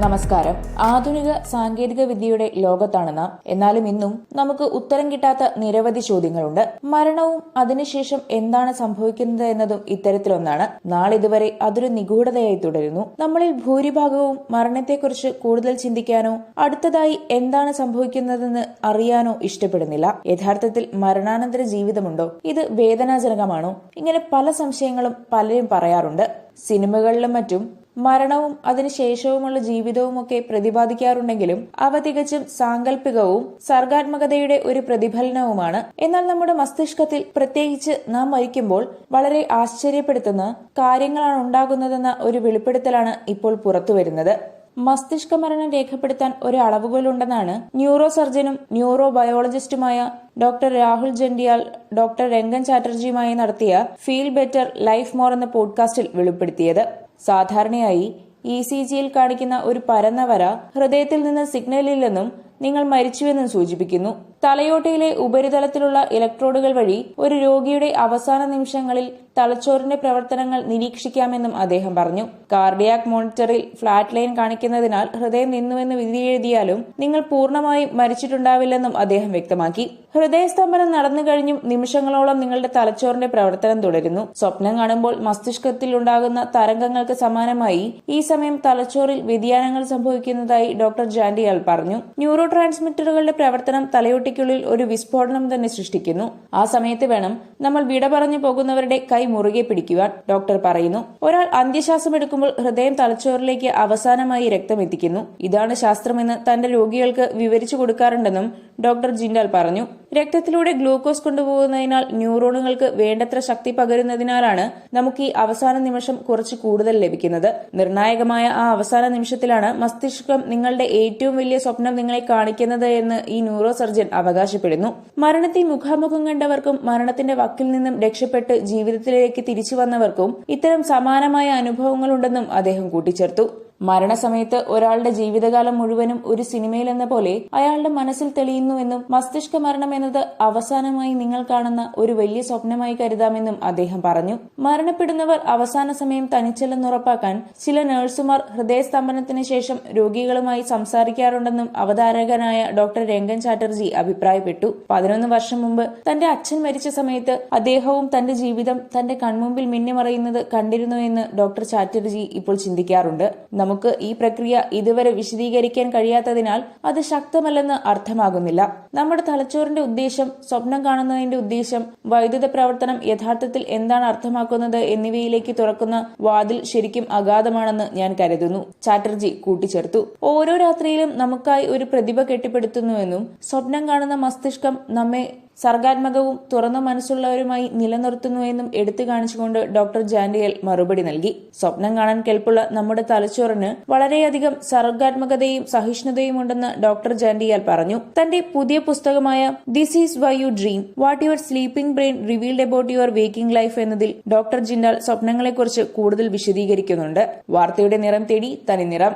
നമസ്കാരം. ആധുനിക സാങ്കേതിക വിദ്യയുടെ ലോകത്താണ് നാം എന്നാലും ഇന്നും നമുക്ക് ഉത്തരം കിട്ടാത്ത നിരവധി ചോദ്യങ്ങളുണ്ട്. മരണവും അതിനുശേഷം എന്താണ് സംഭവിക്കുന്നത് എന്നതും ഇത്തരത്തിലൊന്നാണ്. നാളിതുവരെ അതൊരു നിഗൂഢതയായി തുടരുന്നു. നമ്മളിൽ ഭൂരിഭാഗവും മരണത്തെക്കുറിച്ച് കൂടുതൽ ചിന്തിക്കാനോ അടുത്തതായി എന്താണ് സംഭവിക്കുന്നതെന്ന് അറിയാനോ ഇഷ്ടപ്പെടുന്നില്ല. യഥാർത്ഥത്തിൽ മരണാനന്തര ജീവിതമുണ്ടോ? ഇത് വേദനാജനകമാണോ? ഇങ്ങനെ പല സംശയങ്ങളും പലരും പറയാറുണ്ട്. സിനിമകളിലും മറ്റും മരണവും അതിനുശേഷവുമുള്ള ജീവിതവുമൊക്കെ പ്രതിപാദിക്കാറുണ്ടെങ്കിലും അവ തികച്ചും സാങ്കല്പികവും സർഗാത്മകതയുടെ ഒരു പ്രതിഫലനവുമാണ്. എന്നാൽ നമ്മുടെ മസ്തിഷ്കത്തിൽ പ്രത്യേകിച്ച് നാം മരിക്കുമ്പോൾ വളരെ ആശ്ചര്യപ്പെടുത്തുന്ന കാര്യങ്ങളാണ് ഉണ്ടാകുന്നതെന്ന ഒരു വെളിപ്പെടുത്തലാണ് ഇപ്പോൾ പുറത്തുവരുന്നത്. മസ്തിഷ്ക മരണം രേഖപ്പെടുത്താൻ ഒരു അളവുകോലുണ്ടെന്നാണ് ന്യൂറോ സർജനും ന്യൂറോ ബയോളജിസ്റ്റുമായ ഡോക്ടർ രാഹുൽ ജൻഡിയാൽ ഡോക്ടർ രംഗൻ ചാറ്റർജിയുമായി നടത്തിയ ഫീൽ ബെറ്റർ ലൈഫ് മോർ എന്ന പോഡ്കാസ്റ്റിൽ വെളിപ്പെടുത്തിയത്. സാധാരണയായി ഇ സി ജിയിൽ കാണിക്കുന്ന ഒരു പരന്ന വര ഹൃദയത്തിൽ നിന്ന് സിഗ്നലില്ലെന്നും നിങ്ങൾ മരിച്ചുവെന്നും സൂചിപ്പിക്കുന്നു. തലയോട്ടയിലെ ഉപരിതലത്തിലുള്ള ഇലക്ട്രോഡുകൾ വഴി ഒരു രോഗിയുടെ അവസാന നിമിഷങ്ങളിൽ തലച്ചോറിന്റെ പ്രവർത്തനങ്ങൾ നിരീക്ഷിക്കാമെന്നും അദ്ദേഹം പറഞ്ഞു. കാർഡിയാക് മോണിറ്ററിൽ ഫ്ലാറ്റ് ലൈൻ കാണിക്കുന്നതിനാൽ ഹൃദയം നിന്നുവെന്ന് വിധിയെഴുതിയാലും നിങ്ങൾ പൂർണമായും മരിച്ചിട്ടുണ്ടാവില്ലെന്നും അദ്ദേഹം വ്യക്തമാക്കി. ഹൃദയസ്തംഭനം നടന്നു കഴിഞ്ഞും നിമിഷങ്ങളോളം നിങ്ങളുടെ തലച്ചോറിന്റെ പ്രവർത്തനം തുടരുന്നു. സ്വപ്നം കാണുമ്പോൾ മസ്തിഷ്കത്തിൽ ഉണ്ടാകുന്ന തരംഗങ്ങൾക്ക് സമാനമായി ഈ സമയം തലച്ചോറിൽ വ്യതിയാനങ്ങൾ സംഭവിക്കുന്നതായി ഡോക്ടർ ജാൻഡിയാൽ പറഞ്ഞു. ന്യൂറോ ട്രാൻസ്മിറ്ററുകളുടെ പ്രവർത്തനം തലയോട്ടിക്കുള്ളിൽ ഒരു വിസ്ഫോടനം തന്നെ സൃഷ്ടിക്കുന്നു. ആ സമയത്ത് വേണം നമ്മൾ വിട പറഞ്ഞു പോകുന്നവരുടെ കൈ മുറുകെ പിടിക്കുവാൻ ഡോക്ടർ പറയുന്നു. ഒരാൾ അന്ത്യശ്വാസം എടുക്കുമ്പോൾ ഹൃദയം തലച്ചോറിലേക്ക് അവസാനമായി രക്തം എത്തിക്കുന്നു ഇതാണ് ശാസ്ത്രമെന്ന് തന്റെ രോഗികൾക്ക് വിവരിച്ചു കൊടുക്കാറുണ്ടെന്നും ഡോക്ടർ ജിൻഡാൽ പറഞ്ഞു. രക്തത്തിലൂടെ ഗ്ലൂക്കോസ് കൊണ്ടുപോകുന്നതിനാൽ ന്യൂറോണുകൾക്ക് വേണ്ടത്ര ശക്തി പകരുന്നതിനാലാണ് നമുക്ക് ഈ അവസാന നിമിഷം കുറച്ച് കൂടുതൽ ലഭിക്കുന്നത്. നിർണായകമായ ആ അവസാന നിമിഷത്തിലാണ് മസ്തിഷ്കം നിങ്ങളുടെ ഏറ്റവും വലിയ സ്വപ്നം നിങ്ങളെ കാണിക്കുന്നത് എന്ന് ഈ ന്യൂറോ സർജൻ അവകാശപ്പെടുന്നു. മരണത്തെ മുഖാമുഖം കണ്ടവർക്കും മരണത്തിന്റെ വക്കിൽ നിന്നും രക്ഷപ്പെട്ട് ജീവിതത്തിലേക്ക് തിരിച്ചു വന്നവർക്കും ഇത്തരം സമാനമായ അനുഭവങ്ങളുണ്ടെന്നും അദ്ദേഹം കൂട്ടിച്ചേർത്തു. മരണസമയത്ത് ഒരാളുടെ ജീവിതകാലം മുഴുവനും ഒരു സിനിമയിൽ എന്ന പോലെ അയാളുടെ മനസ്സിൽ തെളിയുന്നുവെന്നും മസ്തിഷ്ക മരണം എന്നത് അവസാനമായി നിങ്ങൾ കാണുന്ന ഒരു വലിയ സ്വപ്നമായി കരുതാമെന്നും അദ്ദേഹം പറഞ്ഞു. മരണപ്പെടുന്നവർ അവസാന സമയം തനിച്ചല്ലെന്ന് ഉറപ്പാക്കാൻ ചില നഴ്സുമാർ ഹൃദയസ്തംഭനത്തിന് ശേഷം രോഗികളുമായി സംസാരിക്കാറുണ്ടെന്നും അവതാരകനായ ഡോക്ടർ രംഗൻ ചാറ്റർജി അഭിപ്രായപ്പെട്ടു. പതിനൊന്ന് വർഷം മുമ്പ് തന്റെ അച്ഛൻ മരിച്ച സമയത്ത് അദ്ദേഹവും തന്റെ ജീവിതം തന്റെ കൺമുമ്പിൽ മിന്നിമറയുന്നത് കണ്ടിരുന്നുവെന്ന് ഡോക്ടർ ചാറ്റർജി ഇപ്പോൾ ചിന്തിക്കാറുണ്ട്. നമുക്ക് ഈ പ്രക്രിയ ഇതുവരെ വിശദീകരിക്കാൻ കഴിയാത്തതിനാൽ അത് ശക്തമല്ലെന്ന് അർത്ഥമാകുന്നില്ല. നമ്മുടെ തലച്ചോറിന്റെ ഉദ്ദേശം സ്വപ്നം കാണുന്നതിന്റെ ഉദ്ദേശം വൈദ്യുത പ്രവർത്തനം യഥാർത്ഥത്തിൽ എന്താണ് അർത്ഥമാക്കുന്നത് എന്നിവയിലേക്ക് തുറക്കുന്ന വാതിൽ ശരിക്കും അഗാധമാണെന്ന് ഞാൻ കരുതുന്നു. ചാറ്റർജി കൂട്ടിച്ചേർത്തു. ഓരോ രാത്രിയിലും നമുക്കായി ഒരു പ്രതിഭ കെട്ടിപ്പടുത്തുന്നുവെന്നും സ്വപ്നം കാണുന്ന മസ്തിഷ്കം നമ്മെ സർഗാത്മകവും തുറന്ന മനസ്സുള്ളവരുമായി നിലനിർത്തുന്നുവെന്നും എടുത്തു കാണിച്ചുകൊണ്ട് ഡോക്ടർ ജാൻഡിയൽ മറുപടി നൽകി. സ്വപ്നം കാണാൻ കെൽപ്പുള്ള നമ്മുടെ തലച്ചോറിന് വളരെയധികം സർഗാത്മകതയും സഹിഷ്ണുതയും ഉണ്ടെന്ന് ഡോക്ടർ ജാൻഡിയൽ പറഞ്ഞു. തന്റെ പുതിയ പുസ്തകമായ this is why you dream what your sleeping brain revealed about your waking life എന്നതിൽ ഡോക്ടർ ജിൻഡാൽ സ്വപ്നങ്ങളെക്കുറിച്ച് കൂടുതൽ വിശദീകരിക്കുന്നുണ്ട്. വാർത്തയുടെ നിറം തേടി തനി നിറം